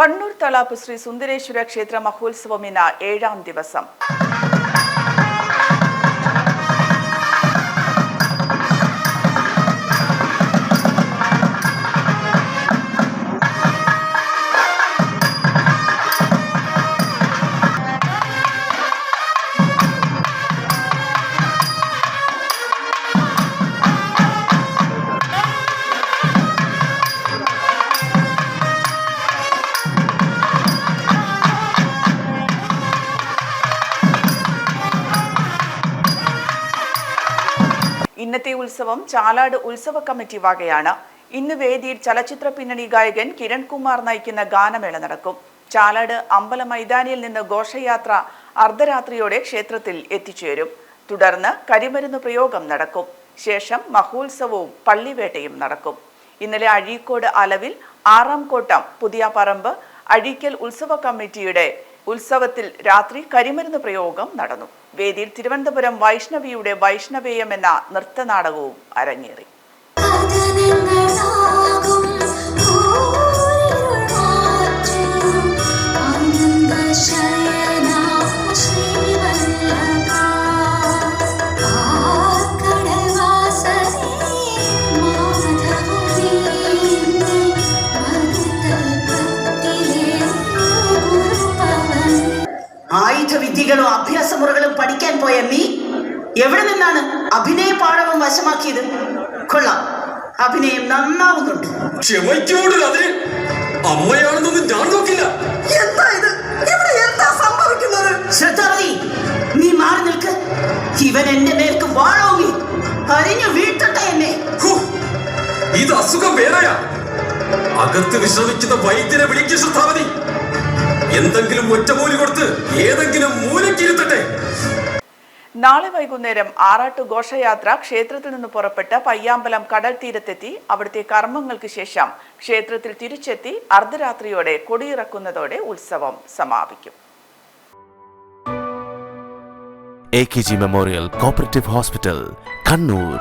കണ്ണൂർ തളാപ്പ് ശ്രീ സുന്ദരേശ്വര ക്ഷേത്ര മഹോത്സവം ഏഴാം ദിവസം. ഇന്നത്തെ ഉത്സവം ചാലാട് ഉത്സവ കമ്മിറ്റി വകയാണ്. ഇന്ന് വേദിയിൽ ചലച്ചിത്ര പിന്നണി ഗായകൻ കിരൺകുമാർ നയിക്കുന്ന ഗാനമേള നടക്കും. ചാലാട് അമ്പല മൈതാനിയിൽ നിന്ന് ഘോഷയാത്ര അർദ്ധരാത്രിയോടെ ക്ഷേത്രത്തിൽ എത്തിച്ചേരും. തുടർന്ന് കരിമരുന്ന് പ്രയോഗം നടക്കും. ശേഷം മഹോത്സവവും പള്ളിവേട്ടയും നടക്കും. ഇന്നലെ അഴീക്കോട് അലവിൽ ആറാം കോട്ടം പുതിയ പറമ്പ് അഴീക്കൽ ഉത്സവ കമ്മിറ്റിയുടെ ഉത്സവത്തിൽ രാത്രി കരിമരുന്ന് പ്രയോഗം നടന്നു. വേദിയിൽ തിരുവനന്തപുരം വൈഷ്ണവിയുടെ വൈഷ്ണവേയം എന്ന നൃത്തനാടകവും അരങ്ങേറി. ആയുധവിദ്യകളും അഭ്യാസമുറകളും പഠിക്കാൻ പോയ നീ എവിടെ നിന്നാണ് അഭിനയ പാഠവും വശമാക്കിയത്? കൊള്ളാം. അഭിനയം നന്നാവുന്നുണ്ട്. ക്ഷമയ്ക്കോട് അതിന് അമ്മയാണെന്നൊന്നും ഞാൻ നോക്കില്ല. എന്താ ഇത്? ഇവിടെ എന്താ സംഭവിക്കുന്നത്? ശ്രദ്ധാവതി നീ മാറി നിൽക്ക്. ഇവൻ എന്റെ നേർക്ക് വാഴോങ്ങി അരിഞ്ഞു വീഴ്ത്തട്ടെ എന്നെ. ഇത് അസുഖം വേറെയാ. അകത്ത് വിശ്രമിക്കുന്ന വൈദ്യനെ വിളിക്കും ശ്രദ്ധാവതി. എന്തെങ്കിലും ഒറ്റമൂലി കൊടുത്ത് ഏതെങ്കിലും മൂലക്കിരുത്തട്ടെ നാളെ വൈകുന്നേരം ആറാട്ടു ഘോഷയാത്ര ക്ഷേത്രത്തിൽ നിന്ന് പുറപ്പെട്ട് പയ്യാമ്പലം കടൽ തീരത്തെത്തി അവിടുത്തെ കർമ്മങ്ങൾക്ക് ശേഷം ക്ഷേത്രത്തിൽ തിരിച്ചെത്തി അർദ്ധരാത്രിയോടെ കൊടിയിറക്കുന്നതോടെ ഉത്സവം സമാപിക്കും. A K G memorial cooperative hospital Kannur